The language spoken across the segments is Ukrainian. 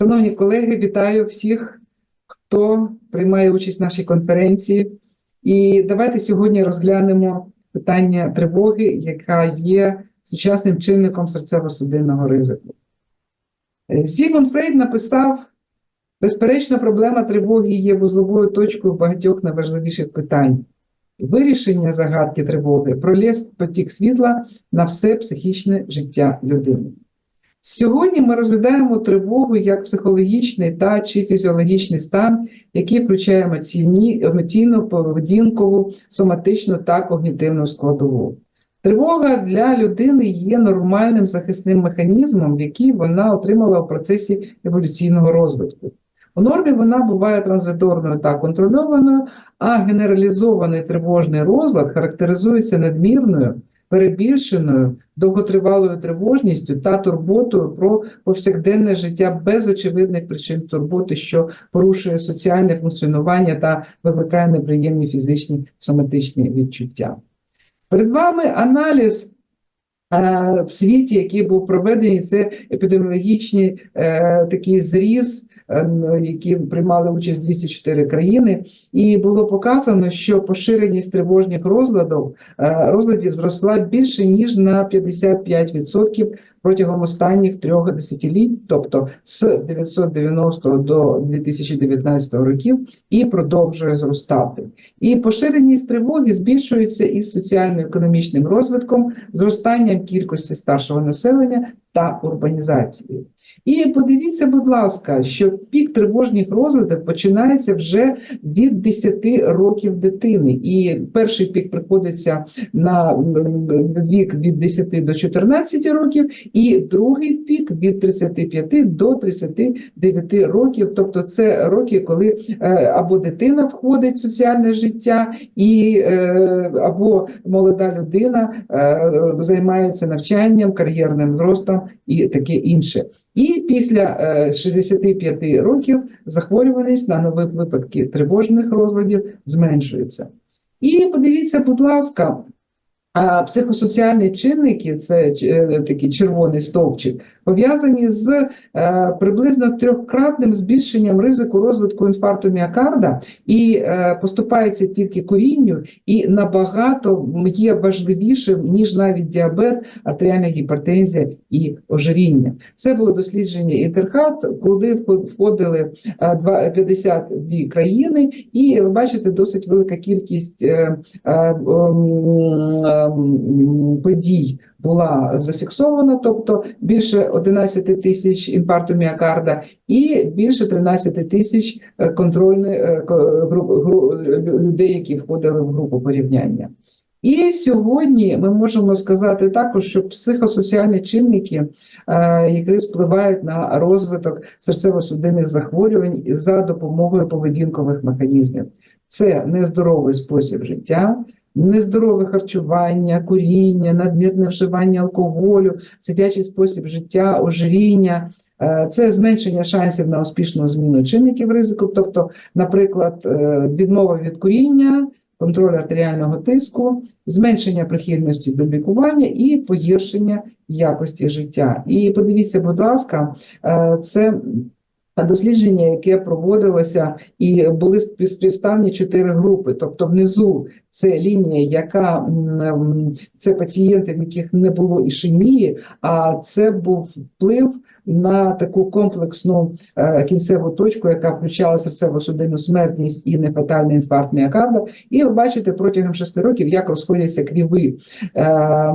Шановні колеги, вітаю всіх, хто приймає участь в нашій конференції. І давайте сьогодні розглянемо питання тривоги, яка є сучасним чинником серцево-судинного ризику. Зігмунд Фрейд написав: безперечна проблема тривоги є вузловою точкою багатьох найважливіших питань. Вирішення загадки тривоги проліз потік світла на все психічне життя людини. Сьогодні ми розглядаємо тривогу як психологічний та чи фізіологічний стан, який включає емоційну, поведінкову, соматичну та когнітивну складову. Тривога для людини є нормальним захисним механізмом, який вона отримала в процесі еволюційного розвитку. У нормі вона буває транзиторною та контрольованою, а генералізований тривожний розлад характеризується надмірною, перебільшеною, довготривалою тривожністю та турботою про повсякденне життя без очевидних причин турботи, що порушує соціальне функціонування та викликає неприємні фізичні соматичні відчуття. Перед вами аналіз. В світі, який був проведений, це епідеміологічний е, такий зріз, е, які приймали участь 204 країни, і було показано, що поширеність тривожних розладів, е, розладів зросла більше ніж на 55% протягом останніх трьох десятиліть, тобто з 990 до 2019 років, і продовжує зростати. І поширеність тривоги збільшується із соціально-економічним розвитком, зростанням кількості старшого населення та урбанізацією. І подивіться, будь ласка, що пік тривожних розладів починається вже від 10 років дитини. І перший пік приходиться на вік від 10 до 14 років, і другий пік від 35 до 39 років. Тобто це роки, коли е, або дитина входить в соціальне життя, і е, або молода людина е, займається навчанням, кар'єрним зростом і таке інше. І після е, 65 років захворюваність на нові випадки тривожних розладів зменшується. І подивіться, будь ласка, психосоціальні чинники, це е, такий червоний стовпчик, пов'язані з е, приблизно трьохкратним збільшенням ризику розвитку інфаркту міокарда і е, поступається тільки курінню, і набагато є важливішим, ніж навіть діабет, артеріальна гіпертензія і ожиріння. Це було дослідження Інтерхат, куди входили е, два- 52 країни, і ви бачите досить велика кількість е, е, подій була зафіксована, тобто більше 11 тисяч інфаркту міокарда і більше 13 тисяч е, контрольних е, людей, які входили в групу порівняння. І сьогодні ми можемо сказати також, що психосоціальні чинники, е, які впливають на розвиток серцево-судинних захворювань за допомогою поведінкових механізмів. Це нездоровий спосіб життя, нездорове харчування, куріння, надмірне вживання алкоголю, сидячий спосіб життя, ожиріння. Е, Це зменшення шансів на успішну зміну чинників ризику, тобто, наприклад, е, відмова від куріння, контроль артеріального тиску, зменшення прихильності до лікування і погіршення якості життя. І подивіться, будь ласка, е, це дослідження, яке проводилося, і були спів- співставні чотири групи. Тобто, внизу це лінія, яка це пацієнти, в яких не було ішемії, а це був вплив на таку комплексну е, кінцеву точку, яка включала серцево-судинну смертність і нефатальний інфаркт міокарда. І ви бачите протягом шести років, як розходяться кріви. Е,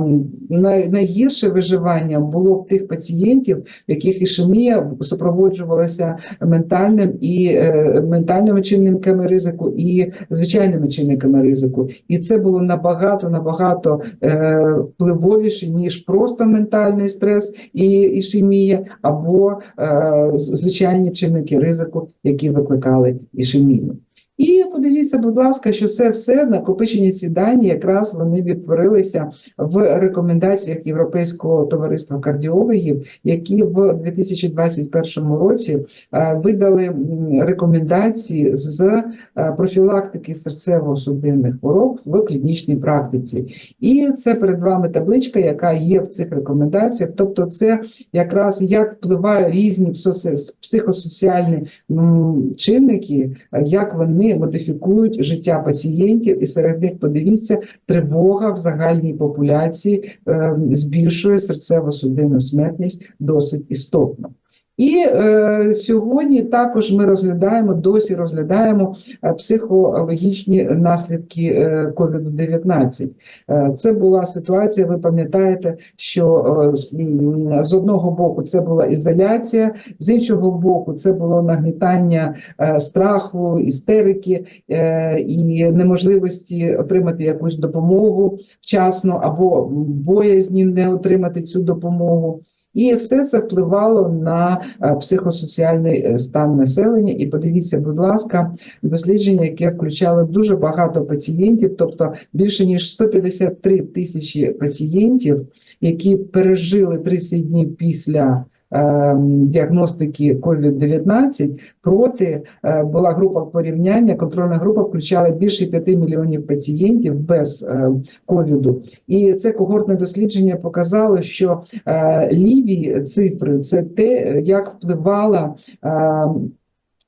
найгірше виживання було в тих пацієнтів, в яких ішемія супроводжувалася ментальним і е, ментальними чинниками ризику, і звичайними чинниками ризику. І це було набагато набагато е, впливовіше ніж просто ментальний стрес і ішемія, або е, звичайні чинники ризику, які викликали ішемію. І подивіться, будь ласка, що це все накопичені ці дані, якраз вони відтворилися в рекомендаціях Європейського товариства кардіологів, які в 2021 році е, видали рекомендації з е, профілактики серцево-судинних хвороб в клінічній практиці. І це перед вами табличка, яка є в цих рекомендаціях. Тобто, це якраз як впливають різні психосоціальні чинники, як вони модифікують життя пацієнтів, і серед них подивіться, тривога в загальній популяції е, збільшує серцево-судинну смертність досить істотно. І е, сьогодні також ми розглядаємо, досі розглядаємо е, психологічні наслідки е, COVID-19. Е, це була ситуація, ви пам'ятаєте, що з, одного боку це була ізоляція, з іншого боку, це було нагнітання страху, істерики і неможливості отримати якусь допомогу вчасно або боязні не отримати цю допомогу. І все це впливало на е, психосоціальний е, стан населення. І подивіться, будь ласка, дослідження, яке включало дуже багато пацієнтів, тобто більше ніж 153 тисячі пацієнтів, які пережили 30 днів після. Е, Діагностики COVID-19 проти е, була група порівняння. Контрольна група включала більше 5 мільйонів пацієнтів без е, ковіду. І це когортне дослідження показало, що е, ліві цифри це те, як впливала.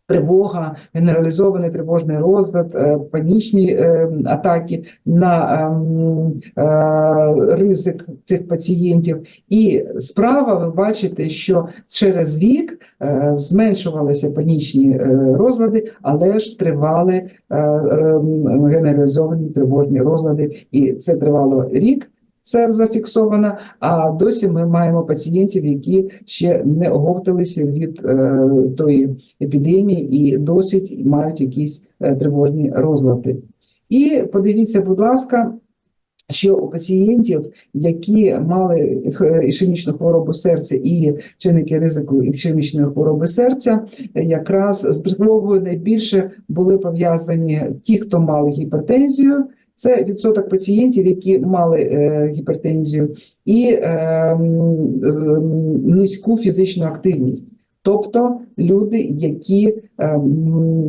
Тривога, генералізований тривожний розлад, е, панічні е, атаки на ем, е, ризик цих пацієнтів. І справа ви бачите, що через рік зменшувалися панічні розлади, але ж тривали ем, генералізовані тривожні розлади, і це тривало рік. Це зафіксовано. А досі ми маємо пацієнтів, які ще не оговталися від е, тої епідемії і досить мають якісь е, тривожні розлади. І подивіться, будь ласка. Що у пацієнтів, які мали ішемічну хворобу серця і чинники ризику ішемічної хвороби серця, якраз з тривогою найбільше були пов'язані ті, хто мали гіпертензію, це відсоток пацієнтів, які мали е, гіпертензію, і е, е, низьку фізичну активність. Тобто люди, які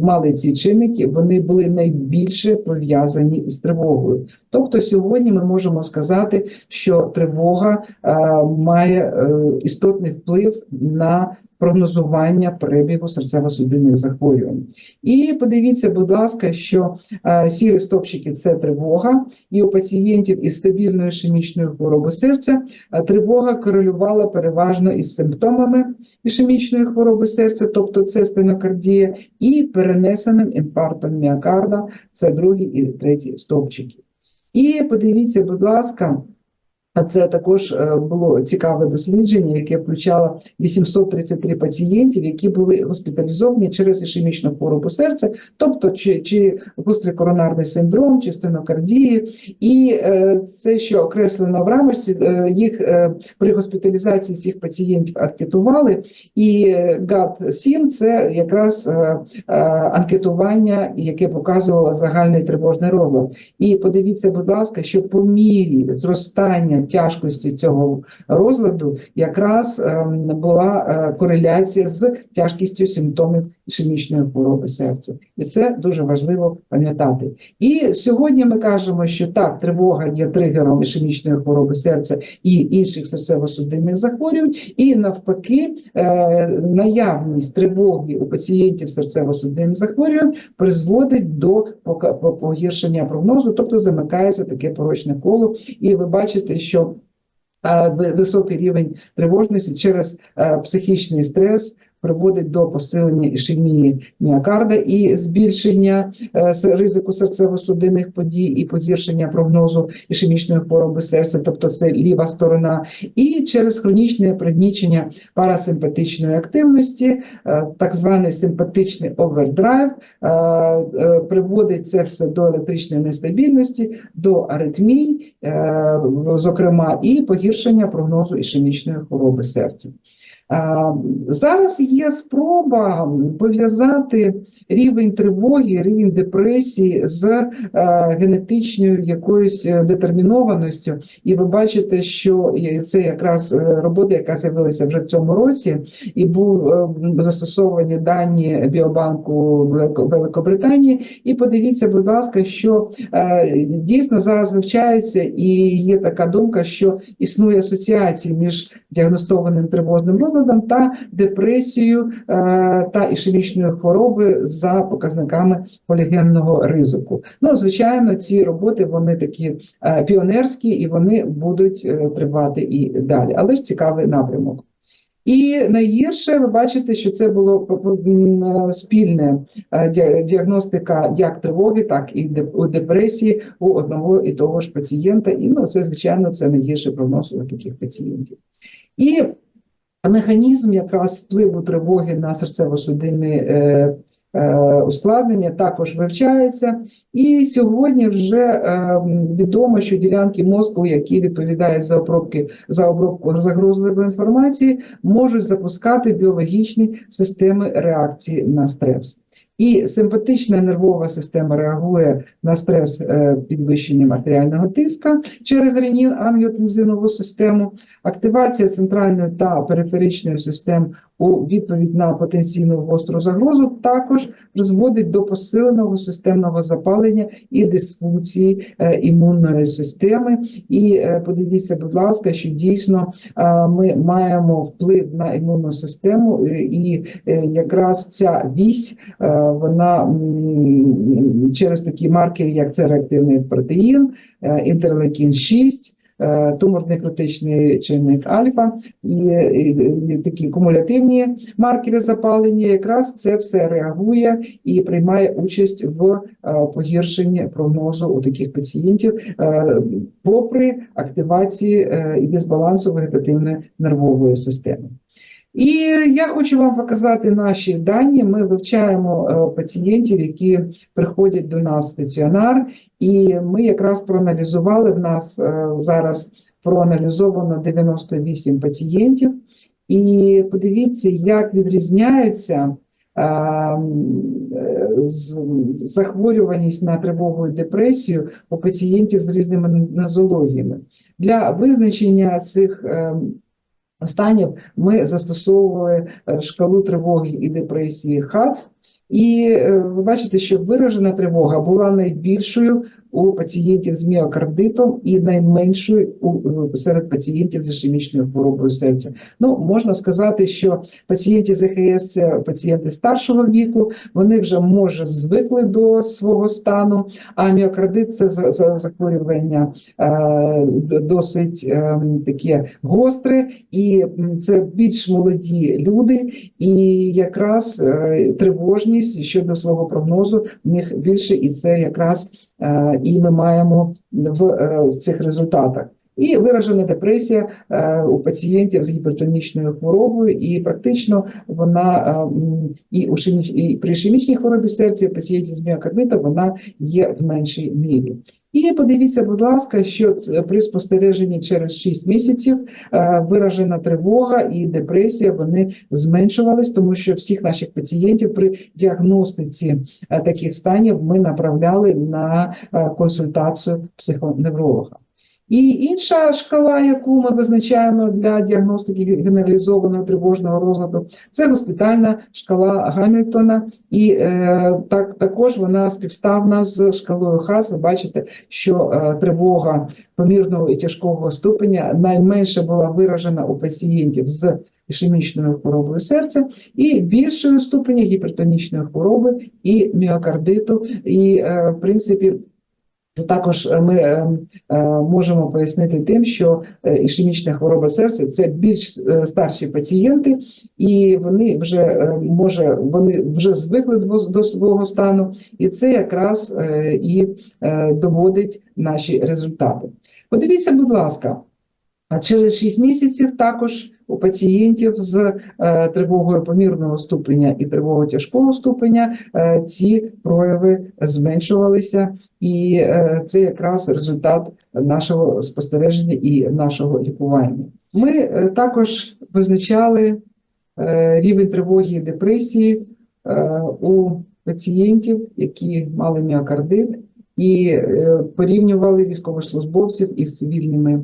мали ці чинники, вони були найбільше пов'язані з тривогою. Тобто, сьогодні ми можемо сказати, що тривога е, має е, істотний вплив на прогнозування перебігу серцево-судинних захворювань. І подивіться, будь ласка, що е, сірі стопчики це тривога, і у пацієнтів із стабільною ішемічною хворобою серця е, тривога корелювала переважно із симптомами ішемічної хвороби серця, тобто це стенокардія, і перенесеним інфарктом міокарда, це другий і третій стовпчики. І подивіться, будь ласка. А це також е, було цікаве дослідження, яке включало 833 пацієнтів, які були госпіталізовані через ішемічну хворобу серця, тобто чи, чи гострий коронарний синдром, чи стенокардії. І е, це, що окреслено в рамочці, е, їх при госпіталізації цих пацієнтів анкетували, і ГАТ-7 – це якраз анкетування, яке показувало загальний тривожний розлад. І подивіться, будь ласка, що по мірі зростання тяжкості цього розладу якраз ем, була е, кореляція з тяжкістю симптомів ішемічної хвороби серця, і це дуже важливо пам'ятати. І сьогодні ми кажемо, що так, тривога є тригером ішемічної хвороби серця і інших серцево-судинних захворювань, і навпаки, е, наявність тривоги у пацієнтів серцево-судинних захворювань призводить до погіршення прогнозу, тобто замикається таке порочне коло, і ви бачите, що е, високий рівень тривожності через е, психічний стрес приводить до посилення ішемії міокарда і збільшення е, ризику серцево-судинних подій і погіршення прогнозу ішемічної хвороби серця, тобто це ліва сторона, і через хронічне пригнічення парасимпатичної активності, е, так званий симпатичний овердрайв, е, приводить це все до електричної нестабільності, до аритмій, зокрема, і погіршення прогнозу ішемічної хвороби серця. А, Зараз є спроба пов'язати рівень тривоги, рівень депресії з е, генетичною якоюсь е, детермінованістю. І ви бачите, що це якраз е, робота, яка з'явилася вже в цьому році, і був е, застосовані дані Біобанку Великобританії. І подивіться, будь ласка, що е, дійсно зараз вивчається, і є така думка, що існує асоціація між діагностованим тривожним розладом та депресією е, та ішемічною хвороби за показниками полігенного ризику. Ну, звичайно, ці роботи вони такі е, піонерські і вони будуть е, тривати і далі. Але ж цікавий напрямок. І найгірше ви бачите, що це було спільне діагностика як тривоги, так і депресії у одного і того ж пацієнта. І ну, це, звичайно, це найгірший прогноз у таких пацієнтів. І механізм якраз впливу тривоги на серцево-судинні е, е, ускладнення також вивчається. І сьогодні вже е, відомо, що ділянки мозку, які відповідають за обробки за обробку загрозливої інформації, можуть запускати біологічні системи реакції на стрес. І симпатична нервова система реагує на стрес е, підвищенням артеріального тиска через ренін ангіотензинову систему, активація центральної та периферичної систем у відповідь на потенційну гостру загрозу також призводить до посиленого системного запалення і дисфункції е, імунної системи. І е, подивіться, будь ласка, що дійсно е, ми маємо вплив на імунну систему, і якраз ця вісь вона через такі маркери, як це реактивний протеїн, інтерлейкін 6, е, туморний критичний чинник альфа і, і, і такі кумулятивні маркери запалення, якраз це все реагує і приймає участь в е, погіршенні прогнозу у таких пацієнтів, е, попри активації е, і дисбалансу вегетативної нервової системи. І я хочу вам показати наші дані. Ми вивчаємо е, пацієнтів, які приходять до нас в стаціонар, і ми якраз проаналізували в нас е, зараз проаналізовано 98 пацієнтів. І подивіться, як відрізняються е, е, захворюваність на тривогу і депресію у пацієнтів з різними нозологіями. Для визначення цих е, станів ми застосовували е, шкалу тривоги і депресії ХАЦ. І е, ви бачите, що виражена тривога була найбільшою у пацієнтів з міокардитом і найменшою у серед пацієнтів з ішемічною хворобою серця. Ну можна сказати, що пацієнти з ЕХС – це пацієнти старшого віку, вони вже може звикли до свого стану. А міокардит це за- за- захворювання е, досить е, таке гостре, і це більш молоді люди, і якраз е, тривожність щодо свого прогнозу в них більше, і це якраз е, і ми маємо в е, цих результатах. І виражена депресія е, у пацієнтів з гіпертонічною хворобою, і практично вона е, і у ішеміч- і при ішемічній хворобі серця, пацієнтів з міокардитом вона є в меншій мірі. І подивіться, будь ласка, що при спостереженні через 6 місяців е, виражена тривога і депресія вони зменшувались, тому що всіх наших пацієнтів при діагностиці таких станів ми направляли на консультацію психоневролога. І інша шкала, яку ми визначаємо для діагностики генералізованого тривожного розладу, це госпітальна шкала Гамільтона, і е, так також вона співставна з шкалою ХАС. Ви бачите, що е, тривога помірного і тяжкого ступеня найменше була виражена у пацієнтів з ішемічною хворобою серця і більшою ступеня гіпертонічної хвороби і міокардиту. І, е, в принципі, це також е, ми е, е, можемо пояснити тим, що ішемічна хвороба серця це більш старші пацієнти, і вони вже може вони вже звикли до, свого стану, і це якраз і доводить наші результати. Подивіться, будь ласка, а через 6 місяців також у пацієнтів з е, тривогою помірного ступеня і тривогою тяжкого ступеня е, ці прояви зменшувалися, і е, це якраз результат нашого спостереження і нашого лікування. Ми також визначали рівень тривоги і депресії у пацієнтів, які мали міокардит, і порівнювали військовослужбовців із цивільними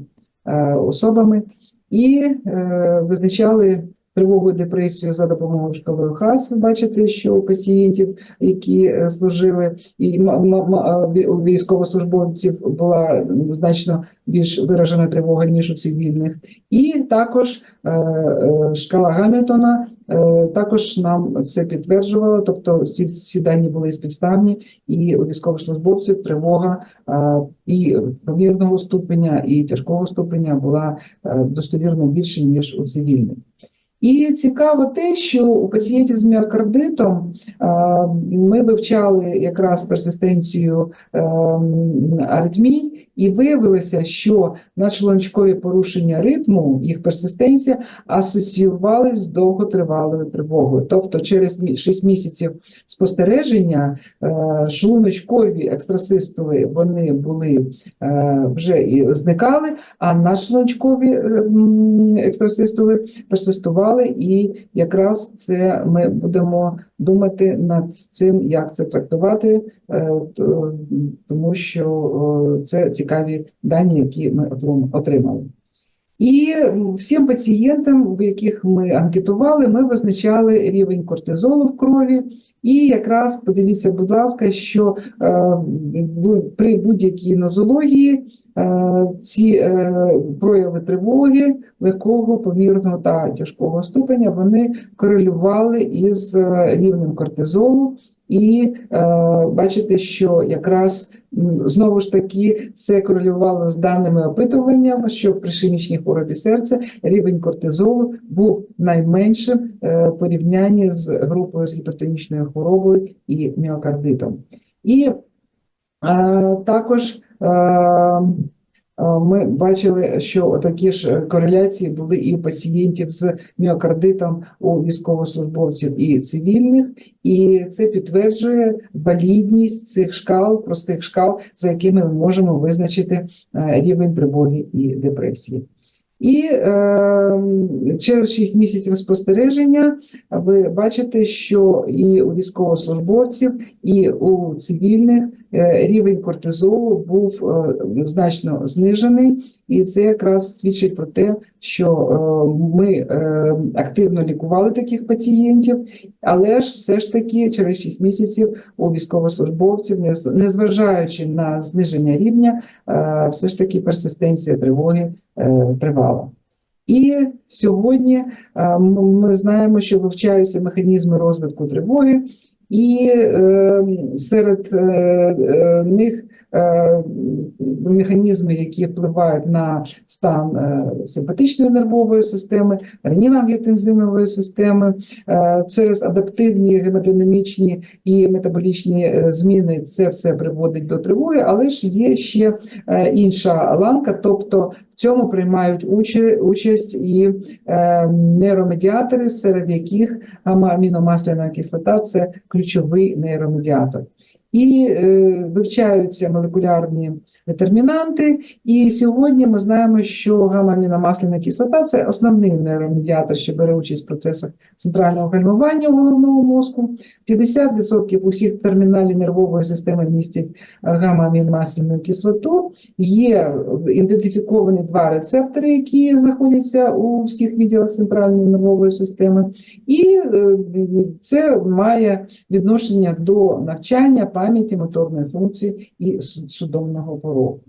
особами, і е, визначали тривогу і депресію за допомогою шкалою ХАС. Бачите, що у пацієнтів, які е, служили, і у військовослужбовців була значно більш виражена тривога, ніж у цивільних. І також е, е, шкала Гамільтона е, також нам це підтверджувала, тобто всі, всі дані були співставні, і у військовослужбовців тривога е, і помірного ступеня, і тяжкого ступеня була е, достовірно більше, ніж у цивільних. І цікаво те, що у пацієнтів з міокардитом е, ми вивчали якраз персистенцію е, аритмій, і виявилося, що надшлуночкові порушення ритму, їх персистенція асоціювалися з довготривалою тривогою. Тобто через мі- 6 місяців спостереження е, шлуночкові екстрасистоли вони були е, вже і зникали, а надшлуночкові е, екстрасистоли персистували, і якраз це ми будемо думати над цим, як це трактувати, тому що це цікаві дані, які ми отримали. І всім пацієнтам, в яких ми анкетували, ми визначали рівень кортизолу в крові. І якраз подивіться, будь ласка, що е, при будь-якій нозології е, ці е, прояви тривоги легкого, помірного та тяжкого ступеня вони корелювали із рівнем кортизолу. І е, бачите, що якраз знову ж таки це корелювало з даними опитування, що при ішемічній хворобі серця рівень кортизолу був найменшим е, в порівнянні з групою з гіпертонічною хворобою і міокардитом. І е, також е, ми бачили, що такі ж кореляції були і у пацієнтів з міокардитом у військовослужбовців і цивільних, і це підтверджує валідність цих шкал, простих шкал, за якими ми можемо визначити е, рівень тривоги і депресії. І е, через 6 місяців спостереження ви бачите, що і у військовослужбовців, і у цивільних е, рівень кортизолу був е, значно знижений, і це якраз свідчить про те, що е, ми активно лікували таких пацієнтів, але ж все ж таки через 6 місяців у військовослужбовців, нез- незважаючи на зниження рівня, все ж таки персистенція тривоги тривала. І сьогодні е, ми знаємо, що вивчаються механізми розвитку тривоги, і е, серед е, е, них е, механізми, які впливають на стан е, симпатичної нервової системи, ренін-ангіотензинової системи, е, через адаптивні гемодинамічні і метаболічні е, зміни це все приводить до тривоги, але ж є ще е, інша ланка, тобто в цьому приймають уча- участь і е, нейромедіатори, серед яких аміномасляна кислота це ключовий нейромедіатор. І е, вивчаються молекулярні детермінанти. І сьогодні ми знаємо, що гамма-аміномасляна кислота це основний нейромедіатор, що бере участь в процесах центрального гальмування у головному мозку. 50% усіх терміналів нервової системи містять е, гамма-аміномасляну кислоту. Є ідентифіковані два рецептори, які знаходяться у всіх відділах центральної нервової системи, і е, це має відношення до навчання, пам'яті, моторної функції і су- судомного порогу.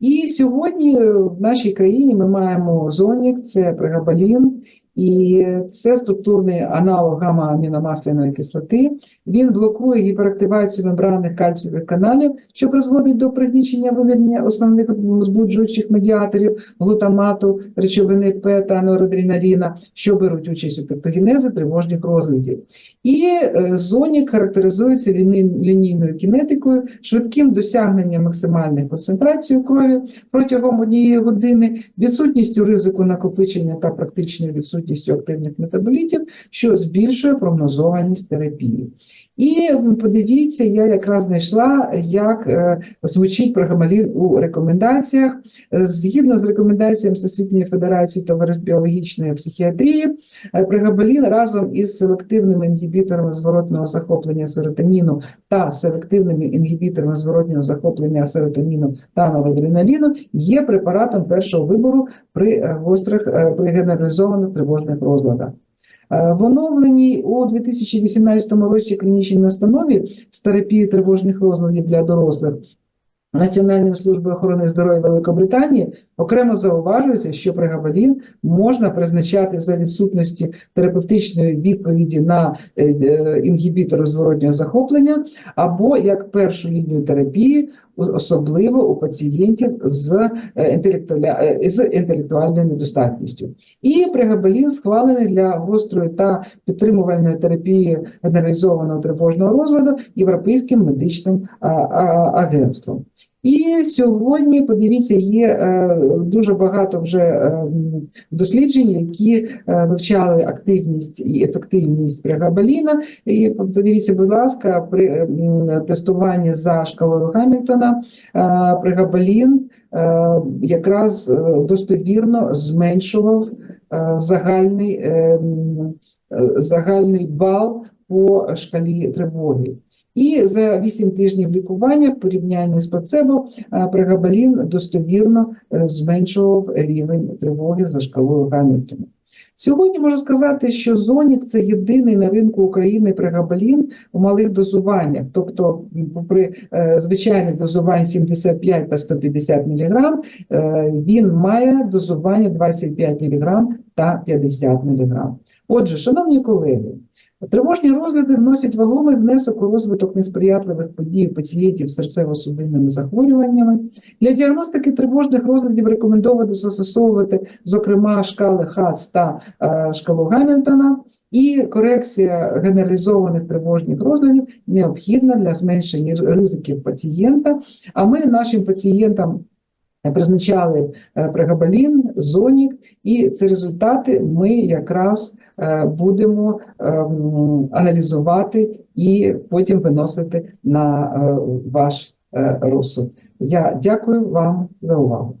І сьогодні в нашій країні ми маємо зонік, це прегабалін, і це структурний аналог гамма-аміномасляної кислоти. Він блокує гіперактивацію мембранних кальцієвих каналів, що призводить до пригнічення виведення основних збуджуючих медіаторів глутамату, речовини П та норадреналіна, що беруть участь у пектогенезі тривожних розладів. І зоні характеризуються лінійною кінетикою, швидким досягненням максимальної концентрації крові протягом однієї години, відсутністю ризику накопичення та практичною відсутністю активних метаболітів, що збільшує прогнозованість терапії. І подивіться, я якраз знайшла, як е, звучить прогамалін у рекомендаціях. Е, Згідно з рекомендаціями Всесвітньої Федерації товариств біологічної психіатрії, е, прегабалін разом із селективними інгібіторами зворотного захоплення серотоніну та селективними інгібіторами зворотнього захоплення серотоніну та норадреналіну є препаратом першого вибору при гострих при генералізованих тривожних розладах. Е, В оновленій у 2018 році клінічній настанові з терапії тривожних розладів для дорослих Національної служби охорони здоров'я Великобританії окремо зауважується, що прегабалін можна призначати за відсутності терапевтичної відповіді на е, е, інгібітори зворотнього захоплення або як першу лінію терапії, особливо у пацієнтів з, е, інтелектуаля- е, з інтелектуальною недостатністю. І пригабелін схвалений для гострої та підтримувальної терапії генералізованого тривожного розладу Європейським медичним агентством. І сьогодні, подивіться, є е, дуже багато вже е, досліджень, які е, вивчали активність і ефективність прегабаліна. І подивіться, будь ласка, при тестуванні за шкалою Гамільтона прегабалін якраз достовірно зменшував загальний, загальний бал по шкалі тривоги. І за 8 тижнів лікування в порівнянні з плацебо е, прегабалін достовірно е, зменшував рівень тривоги за шкалою Гамільтона. Сьогодні можу сказати, що Зонік це єдиний на ринку України прегабалін у малих дозуваннях, тобто при е, звичайних дозувань 75 та 150 мг, він має дозування 25 мг та 50 мг. Отже, шановні колеги, Тривожні розлади вносять вагомий внесок у розвиток несприятливих подій пацієнтів з серцево-судинними захворюваннями. Для діагностики тривожних розладів рекомендовано застосовувати, зокрема, шкали ХАЦ та е, шкалу Гамільтона. І корекція генералізованих тривожних розладів необхідна для зменшення ризиків пацієнта. А ми нашим пацієнтам призначали е, прегабалін, зонік, і ці результати ми якраз е, будемо ем, аналізувати і потім виносити на е, ваш е, розсуд. Я дякую вам за увагу.